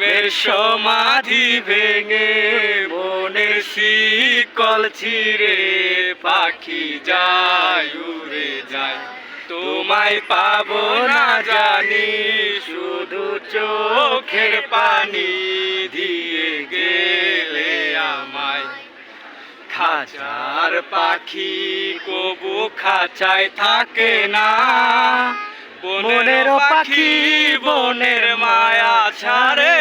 মের সমাধি ভেঙে মনের শিকল ছিঁড়ে পাখি যায়, উড়ে যায়। তোমায় পাবো না জানি, শুধু চোখের পানি দিয়ে গেলে আমায়। খাঁচার পাখি কবু খাঁচায় থাকে না। বনের পাখি বনের মায়া ছাড়ে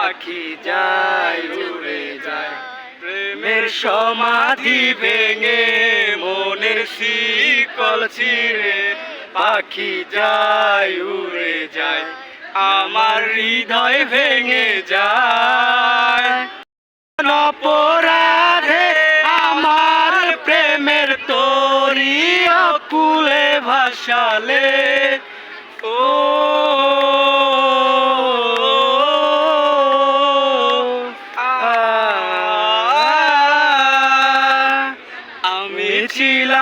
পাখি যায়, উড়ে যায়। প্রেমের সমাধি ভেঙে মনের শিকল ছিঁড়ে পাখি যায়, উড়ে যায়। আমার হৃদয় ভেঙে যায়। অপরাধে আমার প্রেমের তরি কুলে ভাসালে। ও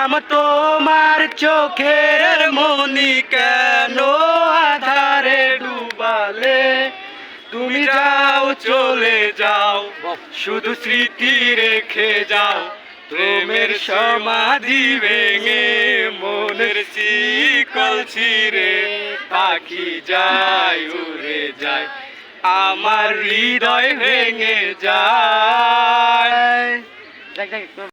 ছিলাম তোমার চোখের মনি কেন আধারে ডুবালে? তুমি যাও, চলে যাও, শুধু স্মৃতি রেখে যাও। প্রেমের সমাধি ভেঙে মনের শিকল ছিঁড়ে পাখি যায়, উড়ে যায়, আমার হৃদয় ভেঙে যায়।